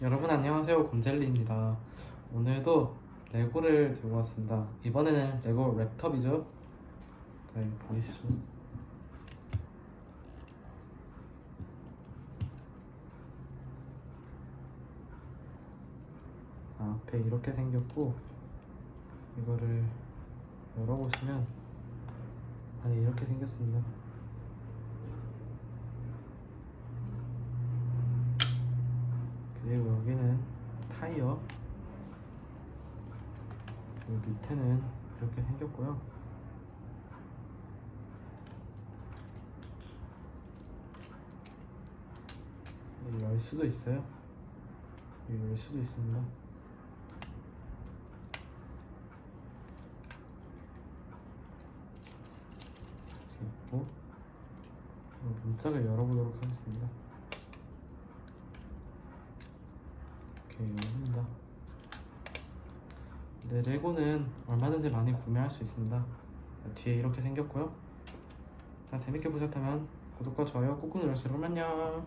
여러분 안녕하세요. 곰젤리입니다. 오늘도 레고를 들고 왔습니다. 이번에는 레고 랩톱이죠? 네 보이시죠? 아, 앞에 이렇게 생겼고 이거를 열어보시면 안에 이렇게 생겼습니다 그리고 여기는 타이어 그리고 밑에는 이렇게 생겼고요. 이열 수도 있어요. 이열 수도 있습니다. 그리고 문짝을 열어보도록 하겠습니다 이렇게 열립니다. 네, 레고는 얼마든지 많이 구매할 수 있습니다. 뒤에 이렇게 생겼고요. 자, 재밌게 보셨다면 구독과 좋아요 꾹꾹 눌러주세요. 안녕.